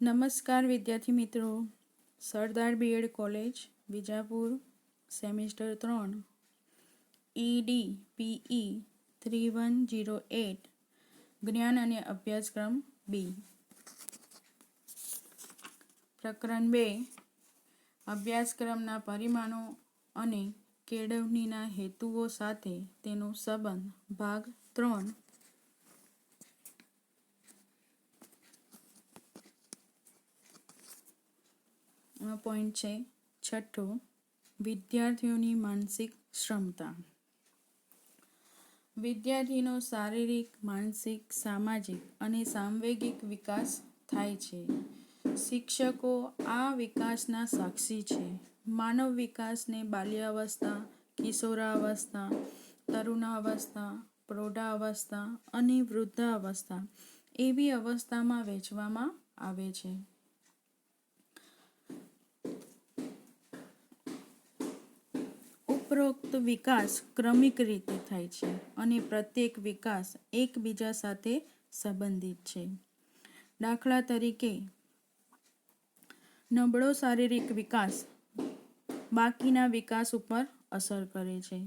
નમસ્કાર વિદ્યાર્થી મિત્રો. Sardar BEd college Vijapur semester ત્રણ. ED PE three one zero eight જ્ઞાન અને અભ્યાસક્રમ બી પ્રકરણ બે. અભ્યાસક્રમના પરિમાણો અને કેળવણીના હેતુઓ સાથે તેનો સંબંધ. ભાગ ત્રણ. પોઈન્ટ છે છઠ્ઠો, વિદ્યાર્થીઓની માનસિક ક્ષમતા. વિદ્યાર્થીનો શારીરિક, માનસિક, સામાજિક અને સાંવેગિક વિકાસ થાય છે. શિક્ષકો આ વિકાસના સાક્ષી છે. માનવ વિકાસને બાલ્યાવસ્થા, કિશોરાવસ્થા, તરુણાવસ્થા, પ્રૌઢાવસ્થા અને વૃદ્ધાવસ્થા એવી અવસ્થામાં વહેંચવામાં આવે છે. ઉપરોક્ત વિકાસ ક્રમિક રીતે થાય છે અને પ્રત્યેક વિકાસ એકબીજા સાથે સંબંધિત છે. દાખલા તરીકે, નબળો શારીરિક વિકાસ બાકીના વિકાસ ઉપર અસર કરે છે.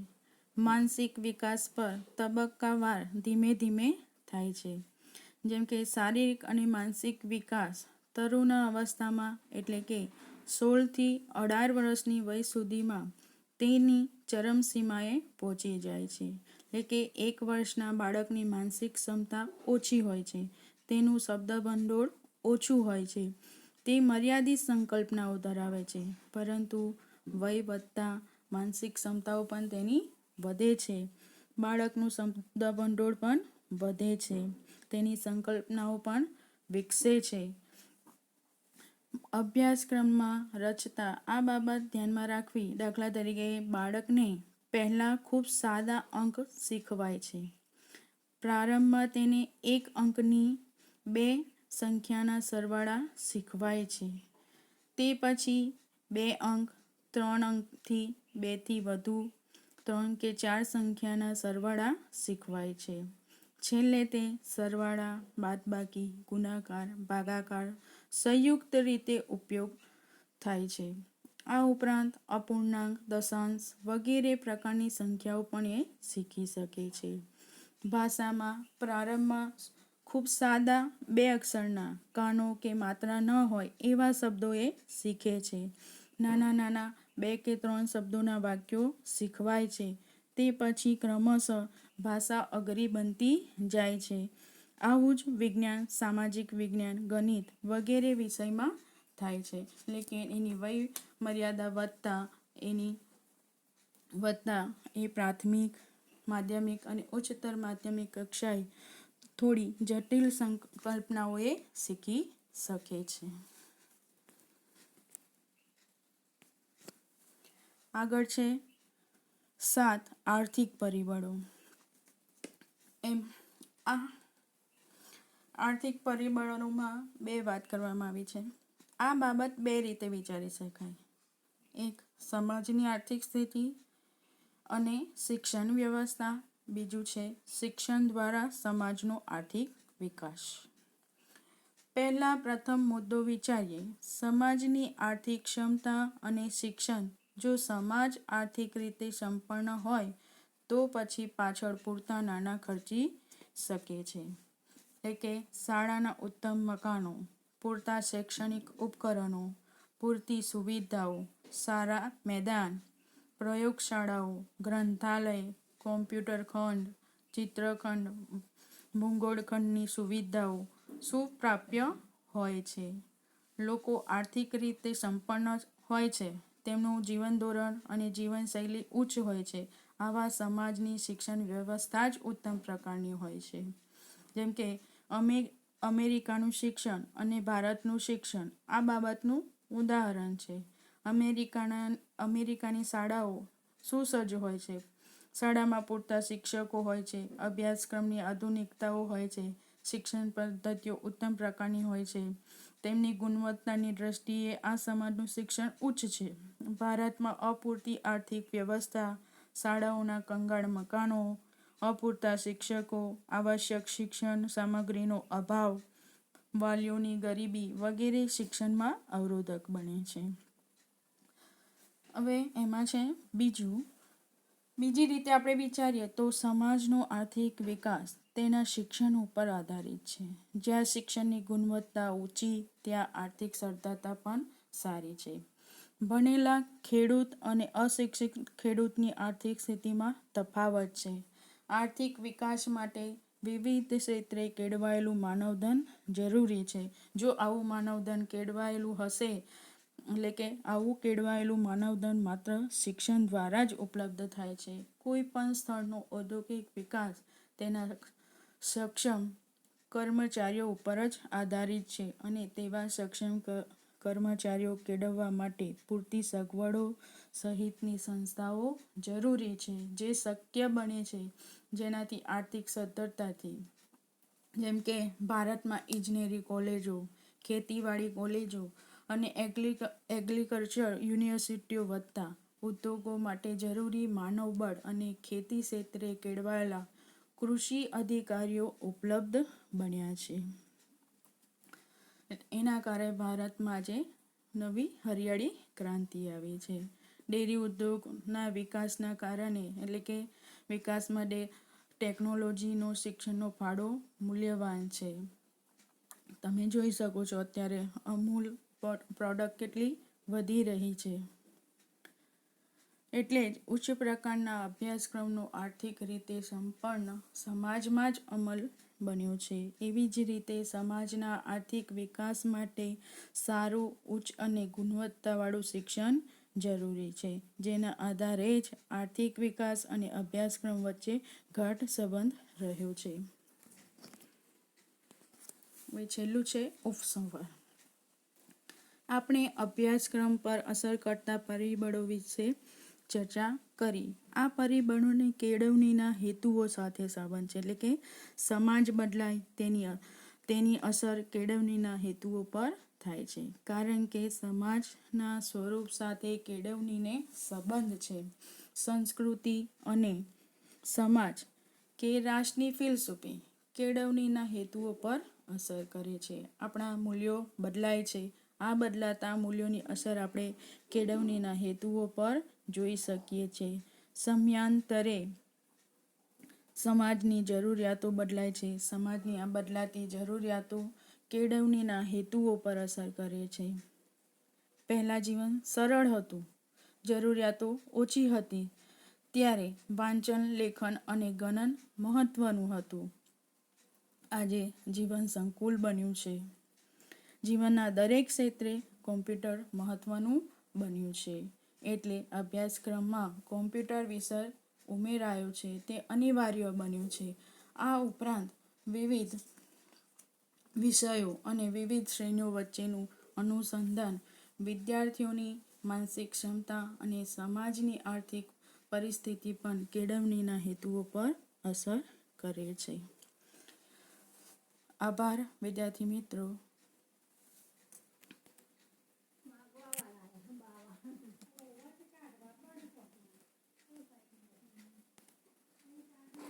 માનસિક વિકાસ પર તબક્કાવાર ધીમે ધીમે થાય છે. જેમ કે, શારીરિક અને માનસિક વિકાસ તરુણ અવસ્થામાં એટલે કે સોળથી અઢાર વર્ષની વય સુધીમાં તેની ચરમસીમાએ પહોંચી જાય છે. એટલે કે એક વર્ષના બાળકની માનસિક ક્ષમતા ઓછી હોય છે. તેનું શબ્દ ભંડોળ ઓછું હોય છે. તે મર્યાદિત સંકલ્પનાઓ ધરાવે છે. પરંતુ વય વધતા માનસિક ક્ષમતાઓ પણ તેની વધે છે. બાળકનું શબ્દ ભંડોળ પણ વધે છે. તેની સંકલ્પનાઓ પણ વિકસે છે. અભ્યાસક્રમમાં રચતા આ બાબત ધ્યાનમાં રાખવી દાખલા તરીકે બાળકને પહેલાં ખૂબ સાદા અંક શીખવાય છે. પ્રારંભમાં તેને એક અંકની બે સંખ્યાના સરવાળા શીખવાય છે. તે પછી બે અંક, ત્રણ અંકથી બેથી વધુ, ત્રણ કે ચાર સંખ્યાના સરવાળા શીખવાય છે. છેલ્લે તે સરવાળા, બાદબાકી, ગુણાકાર, ભાગાકાર સંયુક્ત રીતે ઉપયોગ થાય છે. આ ઉપરાંત અપૂર્ણાંક, દશાંશ વગેરે પ્રકારની સંખ્યાઓ પણ એ શીખી શકે છે. ભાષામાં પ્રારંભમાં ખૂબ સાદા બે અક્ષરના કાનો કે માત્રા ન હોય એવા શબ્દો એ શીખે છે. નાના નાના બે કે ત્રણ શબ્દોના વાક્યો શીખવાય છે. તે પછી ક્રમશઃ ભાષા અઘરી બનતી જાય છે. આવું જ વિજ્ઞાન, સામાજિક વિજ્ઞાન, ગણિત વગેરે વિષયમાં થાય છે. એટલે કે એની વય મર્યાદા વધતા, એની વધતા એ પ્રાથમિક, માધ્યમિક અને ઉચ્ચતર માધ્યમિક કક્ષાએ થોડી જટિલ સંકલ્પનાઓ એ શીખી શકે છે. આગળ છે સાત આર્થિક પરિબળો. એમ આ આર્થિક પરિબળોમાં બે વાત કરવામાં આવી છે. આ બાબત બે રીતે વિચારી શકાય. એક, સમાજની આર્થિક સ્થિતિ અને શિક્ષણ વ્યવસ્થા. બીજું છે, શિક્ષણ દ્વારા સમાજનો આર્થિક વિકાસ. પહેલાં પ્રથમ મુદ્દો વિચારીએ. સમાજની આર્થિક ક્ષમતા અને શિક્ષણ. જો સમાજ આર્થિક રીતે સંપન્ન હોય, તો પછી પાછળ પૂરતા નાણાં ખર્ચી શકે છે. એટલે કે શાળાના ઉત્તમ મકાનો, પૂરતા શૈક્ષણિક ઉપકરણો, પૂરતી સુવિધાઓ, સારા મેદાન, પ્રયોગશાળાઓ, ગ્રંથાલય, કોમ્પ્યુટર ખંડ, ચિત્રખંડ ભૂંગોળખંડની સુવિધાઓ સુપ્રાપ્ય હોય છે. લોકો આર્થિક રીતે સંપન્ન હોય છે. તેમનું જીવન ધોરણ અને જીવનશૈલી ઉચ્ચ હોય છે. આવા સમાજની શિક્ષણ વ્યવસ્થા જ ઉત્તમ પ્રકારની હોય છે. જેમ કે અમે, અમેરિકાનું શિક્ષણ અને ભારતનું શિક્ષણ. આ બાબતનું ઉદાહરણ છે. અમેરિકાના, અમેરિકાની શાળાઓ સુસજ્જ હોય છે. શાળામાં પૂરતા શિક્ષકો હોય છે. અભ્યાસક્રમની આધુનિકતાઓ હોય છે. શિક્ષણ પદ્ધતિઓ ઉત્તમ પ્રકારની હોય છે. તેમની ગુણવત્તાની દ્રષ્ટિએ આ સમાજનું શિક્ષણ ઉચ્ચ છે. ભારતમાં અપૂરતી આર્થિક વ્યવસ્થા, શાળાઓના કંગાળ મકાનો અપૂરતા શિક્ષકો, આવશ્યક શિક્ષણ સામગ્રીનો અભાવ, વાલીઓની ગરીબી વગેરે શિક્ષણમાં અવરોધક બને છે. હવે એમાં છે બીજું. બીજી રીતે આપણે વિચારીએ તો સમાજનો આર્થિક વિકાસ તેના શિક્ષણ ઉપર આધારિત છે. જ્યાં શિક્ષણની ગુણવત્તા ઊંચી, ત્યાં આર્થિક સરળતા પણ સારી છે. ભણેલા ખેડૂત અને અશિક્ષિત ખેડૂતની આર્થિક સ્થિતિમાં તફાવત છે. આર્થિક વિકાસ માટે વિવિધ ક્ષેત્રે કેળવાયેલું માનવધન જરૂરી છે. જો આવું માનવધન કેળવાયેલું હશે, એટલે કે આવું કેળવાયેલું માનવધન માત્ર શિક્ષણ દ્વારા જ ઉપલબ્ધ થાય છે. કોઈ પણ સ્થળનો ઔદ્યોગિક વિકાસ તેના સક્ષમ કર્મચારીઓ ઉપર જ આધારિત છે અને તેવા સક્ષમ કર્મચારીઓ કેળવવા માટે પૂરતી સગવડો સહિતની સંસ્થાઓ જરૂરી છે, જે શક્ય બને છે, જેનાથી આર્થિક સદ્ધરતાથી. જેમ કે ભારતમાં ઇજનેરી કોલેજો, ખેતીવાડી કોલેજો અને એગ્લિક એગ્રીકલ્ચર યુનિવર્સિટીઓ વધતા ઉદ્યોગો માટે જરૂરી માનવબળ અને ખેતી ક્ષેત્રે કેળવાયેલા કૃષિ અધિકારીઓ ઉપલબ્ધ બન્યા છે. એના કારણે ભારતમાં આજે નવી હરિયાળી ક્રાંતિ આવી છે. ડેરી ઉદ્યોગના વિકાસના કારણે, એટલે કે વિકાસ માટે ટેકનોલોજીનો, શિક્ષણનો ફાળો મૂલ્યવાન છે. તમે જોઈ શકો છો અત્યારે અમૂલ પ્રોડક્ટ કેટલી વધી રહી છે. એટલે જ ઉચ્ચ પ્રકારના અભ્યાસક્રમનો આર્થિક રીતે સંપન્ન સમાજમાં જ અમલ બન્યો છે. એવી જ રીતે સમાજના આર્થિક વિકાસ માટે સારું, ઉચ્ચ અને ગુણવત્તાવાળું શિક્ષણ જરૂરી છે, જેના આધારે જ આર્થિક વિકાસ અને અભ્યાસક્રમ વચ્ચે ઘટ સંબંધ રહ્યો છે. છેલ્લું છે ઉપસંવર. આપણે અભ્યાસક્રમ પર અસર કરતા પરિબળો વિશે ચર્ચા કરી. આ પરિબળોને કેળવણીના હેતુઓ સાથે સંબંધ છે. એટલે કે સમાજ બદલાય તેની તેની અસર કેળવણીના હેતુઓ પર થાય છે. કારણ કે સમાજના સ્વરૂપ સાથે કેળવણીને સંબંધ છે. સંસ્કૃતિ અને સમાજ કે રાષ્ટ્રની ફિલસૂફી કેળવણીના હેતુઓ પર અસર કરે છે. આપણા મૂલ્યો બદલાય છે. આ બદલાતા મૂલ્યોની અસર આપણે કેળવણીના હેતુઓ પર જોઈ શકીએ છીએ. સમયાંતરે સમાજની જરૂરિયાતો બદલાય છે. સમાજની આ બદલાતી જરૂરિયાતો કેળવણીના હેતુઓ પર અસર કરે છે. પહેલાં જીવન સરળ હતું. જરૂરિયાતો ઓછી હતી. ત્યારે વાંચન, લેખન અને ગણન મહત્વનું હતું. આજે જીવન સંકુલ બન્યું છે. જીવનના દરેક ક્ષેત્રે કોમ્પ્યુટર મહત્વનું બન્યું છે. એટલે અભ્યાસક્રમમાં કોમ્પ્યુટર વિષય ઉમેરાયો છે તે અનિવાર્ય બન્યું છે. આ ઉપરાંત વિવિધ વિષયો અને વિવિધ શ્રેણીઓ વચ્ચેનું અનુસંધાન વિદ્યાર્થીઓની માનસિક ક્ષમતા અને સમાજની આર્થિક પરિસ્થિતિ પણ કેળવણીના હેતુઓ પર અસર કરે છે. આભાર, વિદ્યાર્થી મિત્રો.